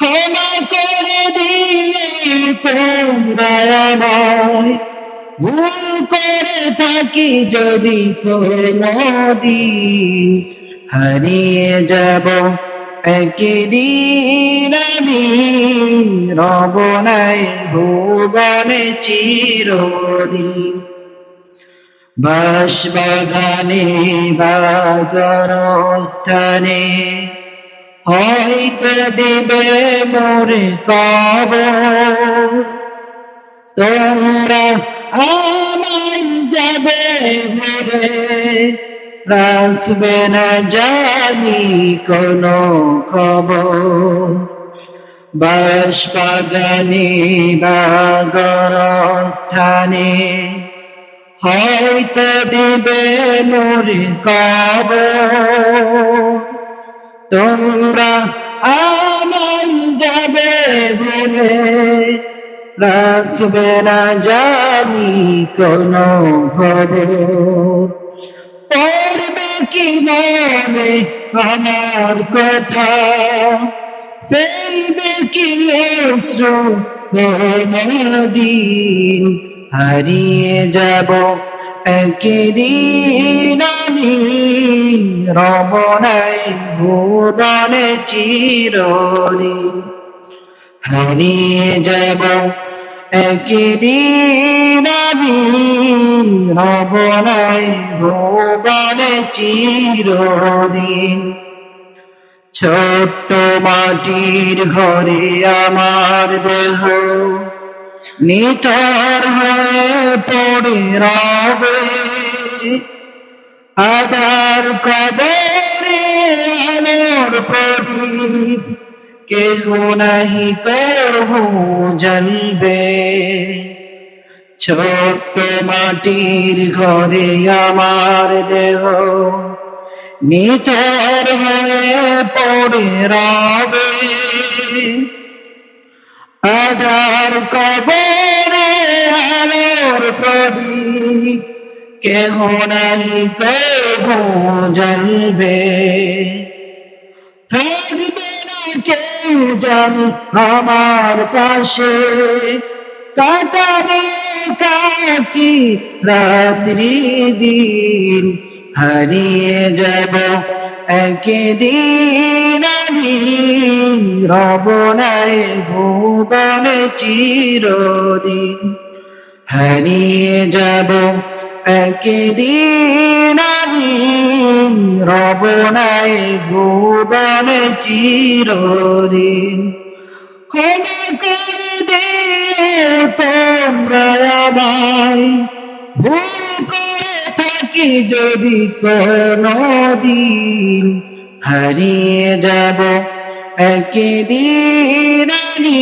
ক্ষমা করে দিয়ে তোমরা আমায় ভুল করে থাকি যদি কোনদিন হারিয়ে যাব একদিন আমি। রবনায় ভুবনে চিরদিন। বাস বাগানে বাগর স্থানে হয়তো দেবে মোরে কবর। তোমরা আমায় যাবে মরে, রাখবে না জানি কোনো খবর। বাস বাগানে বাগর স্থানে হয়তো দিবে মোরে কবর। তোমরা আমার যাবে বলে রাখবে না জানি কোন খবর পড়বে কি মনে আমার কথা? ফেলবে কি অশ্রু? দিন হারিয়ে যাব একদিন। আমি রবনায় ভুবনে চিরদিন হারিয়ে যাব একদিন আমি রবনায় ভুবনে চিরদিন ছোট্ট মাটির ঘরে আমার দেহ নিতর হয়ে পড়ে রবে। আদার কবরে আলোর প্রদীপ কেহ নাহি কহু জ্বলবে। ছোট্ট মাটির ঘরে আমার দেহ নিতর হয়ে পড়ে রবে। আধার কবরে আলোর প্রদীপ কেহ নাহি কেহ জ্বলবে থাকবে না কেউ জানি আমার পাশে। কাটাবে কাকি রাত্রি দিন, হারিয়ে যাব একদিন আমি। রবনায় ভুবনে চিরদিন, হারিয়ে যাব একদিন আমি রবনায় ভুবনে চিরদিন। ক্ষমা করে দে ভুল করে থাকি যদি কোনো দিন হারিয়ে যাব একদিন আমি